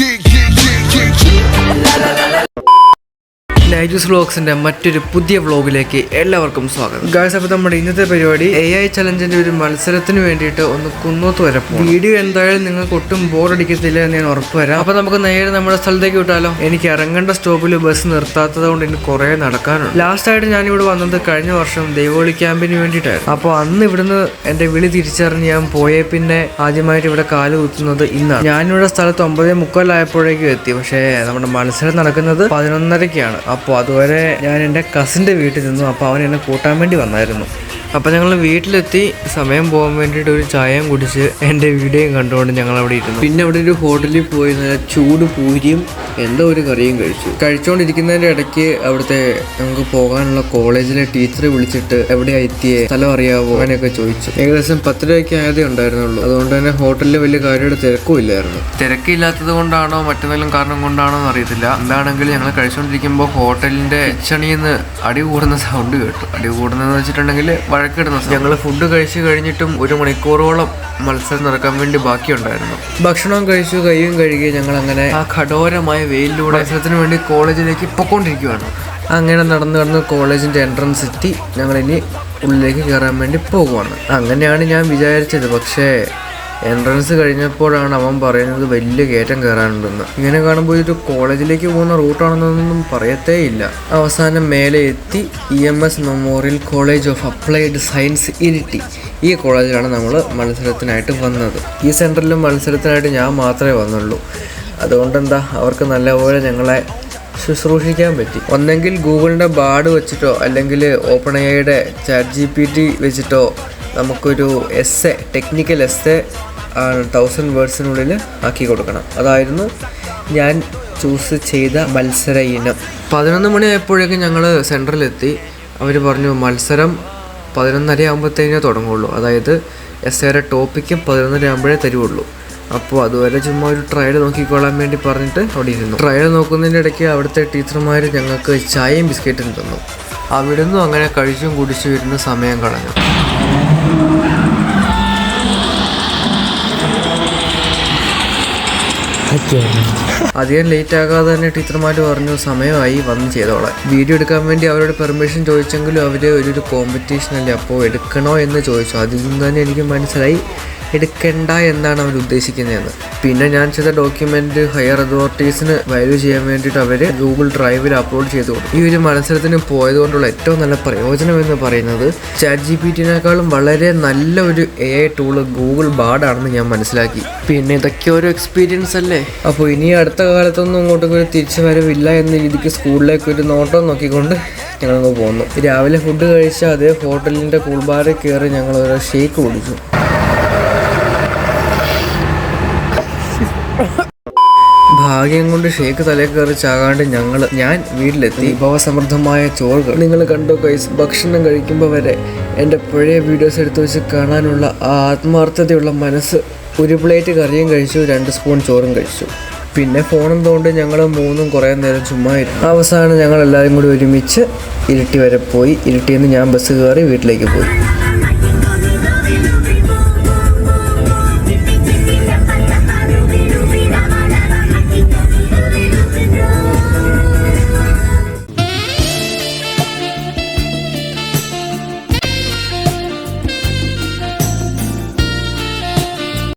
kick ഐജുസ് വ്ലോഗ്സിന്റെ മറ്റൊരു പുതിയ വ്ളോഗിലേക്ക് എല്ലാവർക്കും സ്വാഗതം. ഗായ്സ് അപ്പോൾ നമ്മുടെ ഇന്നത്തെ പരിപാടി എ ഐ ചലഞ്ചിന്റെ ഒരു മത്സരത്തിന് വേണ്ടിയിട്ട് ഒന്ന് കുന്നോത്ത് വരെ വീഡിയോ എന്തായാലും നിങ്ങൾക്ക് ഒട്ടും ബോറടിക്കത്തില്ല എന്ന് ഞാൻ ഉറപ്പുവരാം. അപ്പൊ അപ്പോൾ നമുക്ക് നേരെ നമ്മുടെ സ്ഥലത്തേക്ക് വിട്ടാലോ? എനിക്ക് ഇറങ്ങേണ്ട സ്റ്റോപ്പിൽ ബസ് നിർത്താത്തത് കൊണ്ട് എനിക്ക് കുറേ നടക്കാനുണ്ട്. ലാസ്റ്റ് ആയിട്ട് ഞാൻ ഇവിടെ വന്നത് കഴിഞ്ഞ വർഷം ദൈവോളി ക്യാമ്പിന് വേണ്ടിയിട്ടായിരുന്നു. അപ്പോൾ അന്ന് ഇവിടുന്ന് എന്റെ വിളി തിരിച്ചറിഞ്ഞ് ഞാൻ പോയേ പിന്നെ ആദ്യമായിട്ട് ഇവിടെ കാൽ കുത്തുന്നത് ഇന്നാണ്. ഞാനിവിടെ സ്ഥലത്ത് ഒമ്പതേ മുക്കാലായപ്പോഴേക്കും എത്തി. പക്ഷേ നമ്മുടെ മത്സരം നടക്കുന്നത് പതിനൊന്നരയ്ക്കാണ്. അപ്പോൾ അതുവരെ ഞാൻ എന്റെ കസിന്റെ വീട്ടിൽ നിന്നു. അപ്പോൾ അവൻ എന്നെ കൂട്ടാൻ വേണ്ടി വന്നായിരുന്നു. അപ്പോൾ ഞങ്ങൾ വീട്ടിലെത്തി. സമയം പോകാൻ വേണ്ടിയിട്ട് ഒരു ചായയും കുടിച്ച് എന്റെ വീഡിയോയും കണ്ടുകൊണ്ട് ഞങ്ങൾ അവിടെ ഇരുന്നു. പിന്നെ അവിടെ ഒരു ഹോട്ടലിൽ പോയി ചൂട് പൂരിയും എന്തോ ഒരു കറിയും കഴിച്ചു. കഴിച്ചുകൊണ്ടിരിക്കുന്നതിന്റെ ഇടയ്ക്ക് അവിടുത്തെ നമുക്ക് പോകാനുള്ള കോളേജിലെ ടീച്ചറെ വിളിച്ചിട്ട് എവിടെയാ എത്തിയേ സ്ഥലം അറിയാവോ അങ്ങനെയൊക്കെ ചോദിച്ചു. ഏകദേശം പത്ത് രൂപയ്ക്ക് ആയതേ ഉണ്ടായിരുന്നുള്ളൂ. അതുകൊണ്ട് തന്നെ ഹോട്ടലിൽ വലിയ കാര്യമായിട്ട് തിരക്കും ഇല്ലായിരുന്നു. തിരക്കില്ലാത്തത് കൊണ്ടാണോ മറ്റെന്തെങ്കിലും കാരണം കൊണ്ടാണോ എന്ന് അറിയത്തില്ല. എന്താണെങ്കിലും ഞങ്ങൾ കഴിച്ചുകൊണ്ടിരിക്കുമ്പോൾ ഹോട്ടലിന്റെ ചണിന്ന് അടി കൂടുന്ന സൗണ്ട് കേട്ടു. അടി കൂടുന്നതെന്ന് വെച്ചിട്ടുണ്ടെങ്കിൽ വഴക്കിടുന്ന ഞങ്ങൾ ഫുഡ് കഴിച്ചു കഴിഞ്ഞിട്ടും ഒരു മണിക്കൂറോളം മത്സരം നടക്കാൻ വേണ്ടി ബാക്കിയുണ്ടായിരുന്നു. ഭക്ഷണം കഴിച്ചു കൈയും കഴുകി ഞങ്ങൾ അങ്ങനെ ആ കഠോരമായ വെയിലിലൂടെ മത്സരത്തിന് വേണ്ടി കോളേജിലേക്ക് പൊക്കോണ്ടിരിക്കുകയാണ് അങ്ങനെ നടന്നു നടന്ന് കോളേജിന്റെ എൻട്രൻസ് എത്തി. ഞങ്ങളിനി ഉള്ളിലേക്ക് കയറാൻ വേണ്ടി പോകുവാണ്. അങ്ങനെയാണ് ഞാൻ വിചാരിച്ചത്. പക്ഷേ എൻട്രൻസ് കഴിഞ്ഞപ്പോഴാണ് അവൻ പറയുന്നത് വലിയ കയറ്റം കയറാനുണ്ടെന്ന്. ഇങ്ങനെ കാണുമ്പോൾ ഇത് കോളേജിലേക്ക് പോകുന്ന റൂട്ടാണെന്നൊന്നും പറയത്തേ ഇല്ല. അവസാനം മേലെ എത്തി E M S memorial college of applied science Iritty ഈ കോളേജിലാണ് നമ്മൾ മത്സരത്തിനായിട്ട് വന്നത്. ഈ സെന്ററിലും മത്സരത്തിനായിട്ട് ഞാൻ മാത്രമേ വന്നുള്ളൂ. അതുകൊണ്ടെന്താ അവർക്ക് നല്ലപോലെ ഞങ്ങളെ ശുശ്രൂഷിക്കാൻ പറ്റി. ഒന്നെങ്കിൽ ഗൂഗിളിന്റെ ബാഡ് വെച്ചിട്ടോ അല്ലെങ്കിൽ ഓപ്പൺ ഐയുടെ ചാറ്റ് ജി പി ടി വെച്ചിട്ടോ നമുക്കൊരു S A technical S A thousand വേർഡ്സിനുള്ളിൽ ആക്കി കൊടുക്കണം. അതായിരുന്നു ഞാൻ ചൂസ് ചെയ്ത മത്സര ഇനം പതിനൊന്ന് മണിയായപ്പോഴേക്കും ഞങ്ങൾ സെന്ററിലെത്തി അവർ പറഞ്ഞു മത്സരം പതിനൊന്നര ആകുമ്പോഴത്തേനേ തുടങ്ങുള്ളൂ. അതായത് എസ് എയുടെ ടോപ്പിക്കും പതിനൊന്നര ആകുമ്പോഴേ തരുള്ളൂ അപ്പോൾ അതുവരെ ചുമ്മാ ഒരു ട്രയൽ നോക്കിക്കൊള്ളാൻ വേണ്ടി പറഞ്ഞിട്ട് അവിടെ ഇരുന്നു. ട്രയൽ നോക്കുന്നതിന്റെ ഇടയ്ക്ക് അവിടുത്തെ ടീച്ചർമാർ ഞങ്ങൾക്ക് ചായയും ബിസ്ക്കറ്റും തന്നു. അവിടുന്ന് അങ്ങനെ കഴിച്ചും കുടിച്ചും ഇരുന്ന് സമയം കളഞ്ഞു. അധികം ലേറ്റ് ആകാതെ തന്നെ ടീച്ചർമാർ പറഞ്ഞു സമയമായി വന്ന് ചെയ്തോളാം. വീഡിയോ എടുക്കാൻ വേണ്ടി അവരോട് പെർമിഷൻ ചോദിച്ചെങ്കിലും അവർ ഒരു കോമ്പറ്റീഷൻ അല്ലേ അപ്പോൾ എടുക്കണോ? എന്ന് ചോദിച്ചു. അതിൽ നിന്ന് തന്നെ എനിക്ക് മനസ്സിലായി. എടുക്കണ്ട എന്നാണ് അവർ ഉദ്ദേശിക്കുന്നതെന്ന്. പിന്നെ ഞാൻ ചെയ്ത ഡോക്യുമെന്റ് ഹയർ അതോറിറ്റീസിന് വാല്യൂ ചെയ്യാൻ വേണ്ടിയിട്ട് അവർ ഗൂഗിൾ ഡ്രൈവിൽ അപ്ലോഡ് ചെയ്തു കൊടുക്കും ഈ ഒരു മത്സരത്തിന് പോയതുകൊണ്ടുള്ള ഏറ്റവും നല്ല പ്രയോജനം എന്ന് പറയുന്നത് ചാറ്റ് ജി പി ടിനേക്കാളും വളരെ നല്ല ഒരു എ ഐ ടൂൾ ഗൂഗിൾ ബാർഡാണെന്ന് ഞാൻ മനസ്സിലാക്കി. പിന്നെ ഇതൊക്കെ ഒരു എക്സ്പീരിയൻസ് അല്ലേ? അപ്പോൾ ഇനി അടുത്ത കാലത്തൊന്നും ഇങ്ങോട്ടും ഒരു തിരിച്ചു വരവില്ല എന്ന രീതിക്ക് സ്കൂളിലേക്ക് ഒരു നോട്ടം നോക്കിക്കൊണ്ട് ഞങ്ങളങ്ങ് പോകുന്നു രാവിലെ ഫുഡ് കഴിച്ച അതേ ഹോട്ടലിന്റെ കൂൾബാറിൽ കയറി ഞങ്ങൾ ഒരു ഷേക്ക് കുടിച്ചു. ഭാഗ്യം കൊണ്ട് ഷേക്ക് തലേ കയറി ചാകാണ്ട് ഞങ്ങൾ ഞാൻ വീട്ടിലെത്തി. വിഭവസമൃദ്ധമായ ചോറുകൾ. നിങ്ങൾ കണ്ടോ കൈസ് ഭക്ഷണം കഴിക്കുമ്പോൾ വരെ എന്റെ പഴയ വീഡിയോസ് എടുത്തു വെച്ച് കാണാനുള്ള ആ ആത്മാർത്ഥതയുള്ള മനസ്സ് ഒരു പ്ലേറ്റ് കറിയും കഴിച്ചു രണ്ട് സ്പൂൺ ചോറും കഴിച്ചു. പിന്നെ ഫോണും തോണ്ട് ഞങ്ങൾ മൂന്നും കുറേ നേരം ചുമ്മാ ഇരുന്നു അവസാനം ഞങ്ങൾ എല്ലാവരും കൂടി ഒരുമിച്ച് ഇരിട്ടി വരെ പോയി. ഇരിട്ടിയിൽ നിന്ന് ഞാൻ ബസ് കയറി വീട്ടിലേക്ക് പോയി.